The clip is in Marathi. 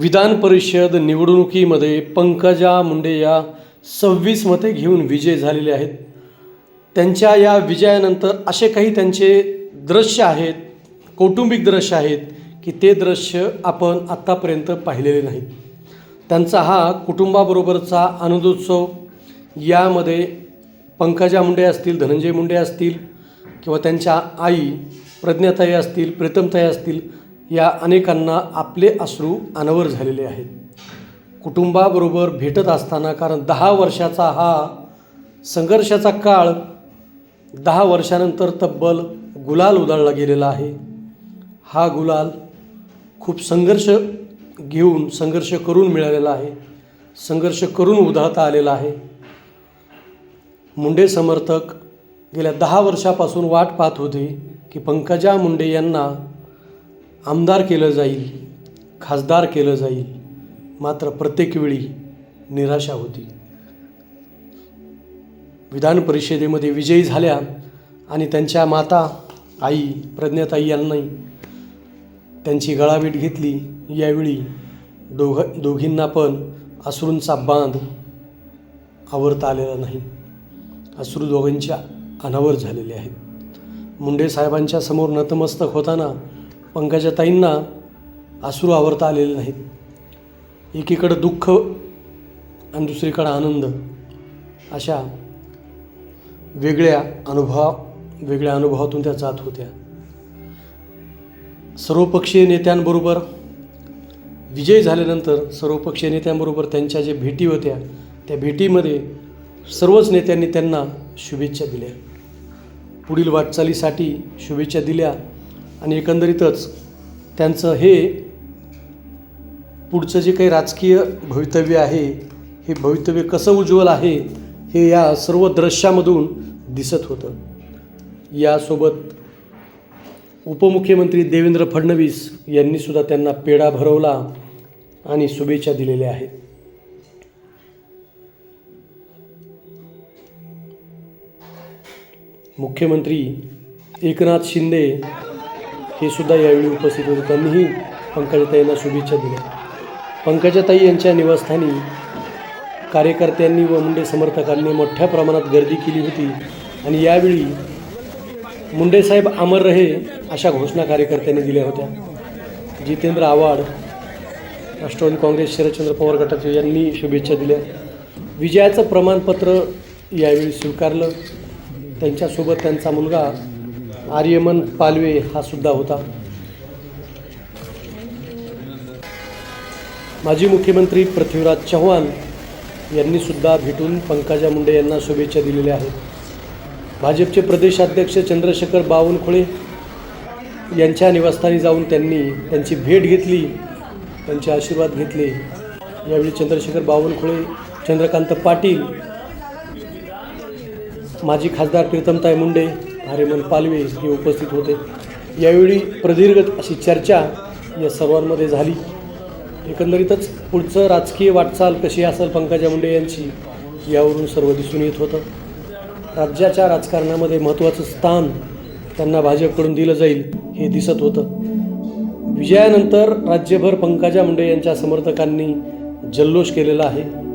विधान परिषद निवडणुकीमध्ये पंकजा मुंडे या सव्वीस मते घेऊन विजय झालेले आहेत. त्यांच्या या विजयानंतर असे काही त्यांचे दृश्य आहेत कौटुंबिक दृश्य आहेत की ते दृश्य आपण आत्तापर्यंत पाहिलेले नाहीत त्यांचा हा कुटुंबाबरोबरचा आनंदोत्सव यामध्ये पंकजा मुंडे असतील धनंजय मुंडे असतील किंवा त्यांच्या आई प्रज्ञाताई असतील प्रीतमताई असतील या अनेकांना आपले अश्रू अनावर झालेले आहेत. कुटुंबाबरोबर भेटत असताना कारण दहा वर्षाचा हा संघर्षाचा काळ दहा वर्षानंतर तब्बल गुलाल उधळला गेलेला आहे. हा गुलाल खूप संघर्ष घेऊन संघर्ष करून मिळालेला आहे. संघर्ष करून उधळता आलेला आहे. मुंडे समर्थक गेल्या दहा वर्षापासून वाट पाहत होते की पंकजा मुंडे यांना आमदार केलं जाईल खासदार केलं जाईल मात्र प्रत्येक वेळी निराशा होती. विधान परिषदेमध्ये विजयी झाल्या आणि त्यांच्या माता आई प्रज्ञाताई यांनी त्यांची गळाभेट घेतली. यावेळी दोघ दोघींना पण अश्रूंचा बांध आवरता आलेला नाही. अश्रू दोघांच्या अनावर झालेले आहेत. मुंडे साहेबांच्या समोर नतमस्तक होताना पंकजाताईंना आसरू आवरता आलेले नाहीत. एकीकडं दुःख आणि दुसरीकडं आनंद अशा वेगळ्या अनुभव वेगळ्या अनुभवातून त्या जात होत्या. सर्वपक्षीय नेत्यांबरोबर विजय झाल्यानंतर सर्वपक्षीय नेत्यांबरोबर त्यांच्या जे भेटी होत्या त्या भेटीमध्ये सर्वच नेत्यांनी त्यांना शुभेच्छा दिल्या. पुढील वाटचालीसाठी शुभेच्छा दिल्या. आणि एकंदरीतच त्यांचं हे पुढचं जे काही राजकीय भवितव्य आहे हे भवितव्य कसं उज्ज्वल आहे हे या सर्व दृश्यामधून दिसत होतं. यासोबत उपमुख्यमंत्री देवेंद्र फडणवीस यांनीसुद्धा त्यांना पेढा भरवला आणि शुभेच्छा दिलेल्या आहेत. मुख्यमंत्री एकनाथ शिंदे हे सुद्धा यावेळी उपस्थित होते. त्यांनीही पंकजाताईंना शुभेच्छा दिल्या. पंकजाताई यांच्या निवासस्थानी कार्यकर्त्यांनी व मुंडे समर्थकांनी मोठ्या प्रमाणात गर्दी केली होती आणि यावेळी मुंडेसाहेब अमर रहे अशा घोषणा कार्यकर्त्यांनी दिल्या होत्या. जितेंद्र आव्हाड राष्ट्रवादी काँग्रेस शरदचंद्र पवार गटाचे यांनी शुभेच्छा दिल्या. विजयाचं प्रमाणपत्र यावेळी स्वीकारलं. त्यांच्यासोबत त्यांचा मुलगा आर्यमन पालवे हा सुद्धा होता. माजी मुख्यमंत्री पृथ्वीराज चव्हाण यांनी सुद्धा भेटून पंकजा मुंडे यांना शुभेच्छा दिलेल्या आहेत. भाजपचे प्रदेशाध्यक्ष चंद्रशेखर बावनकुळे यांच्या निवासस्थानी जाऊन त्यांनी त्यांची भेट घेतली त्यांचे आशीर्वाद घेतले. यावेळी चंद्रशेखर बावनकुळे चंद्रकांत पाटील माजी खासदार प्रीतमताई मुंडे हरिमन पालवे हे उपस्थित होते. यावेळी प्रदीर्घ अशी चर्चा या सर्वांमध्ये झाली. एकंदरीतच पुढचं राजकीय वाटचाल कशी असेल पंकजा मुंडे यांची यावरून सर्व दिसून येत होतं. राज्याच्या राजकारणामध्ये महत्त्वाचं स्थान त्यांना भाजपकडून दिलं जाईल हे दिसत होतं. विजयानंतर राज्यभर पंकजा मुंडे यांच्या समर्थकांनी जल्लोष केलेला आहे.